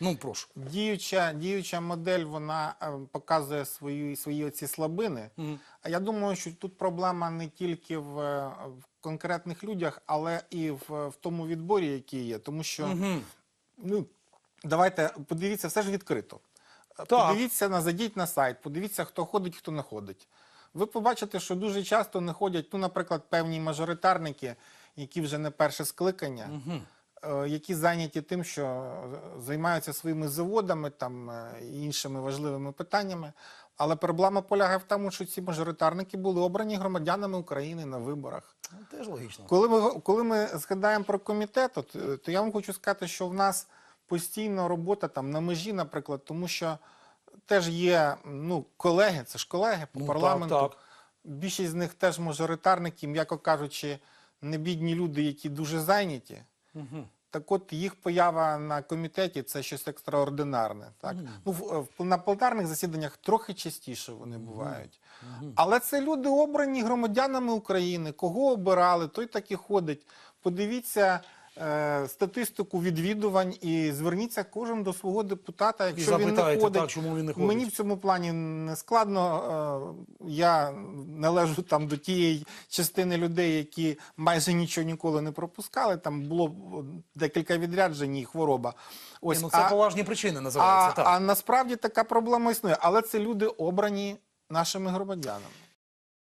Ну, прошу. Діюча, діюча модель вона е, показує свої, свої оці слабини. А я думаю, що тут проблема не тільки в, е, в конкретних людях, але і в, в тому відборі, який є. Тому що ну, давайте подивіться, все ж відкрито. Е, Так. Подивіться на зайдіть на сайт, подивіться, хто ходить, хто не ходить. Ви побачите, що дуже часто не ходять, ну, наприклад, певні мажоритарники, які вже не перше скликання, е, які зайняті тим, що е, займаються своїми заводами там е, і іншими важливими питаннями. Але проблема полягає в тому, що ці мажоритарники були обрані громадянами України на виборах. Ну, Теж логічно. Коли ми, коли ми згадаємо про комітет, е, то я вам хочу сказати, що в нас постійно робота там на межі, наприклад, тому що теж є ну, колеги, це ж колеги по Ну, парламенту. так, так. Більшість з них теж мажоритарники, м'яко кажучи, не бідні люди, які дуже зайняті. Так от їх поява на комітеті це щось екстраординарне. Так? Ну, в, в- на пленарних засіданнях трохи частіше вони бувають. Але це люди обрані громадянами України. Кого обирали, той так і ходить. Подивіться статистику відвідувань і зверніться кожен до свого депутата, якщо він не ходить. так, чому він не ходить. Мені в цьому плані не складно. Е, Я належу там до тієї частини людей, які майже нічого ніколи не пропускали. Там було декілька відряджень і хвороба. Ось ну, це а, поважні причини а, називаються. так. а насправді така проблема існує, але це люди обрані нашими громадянами.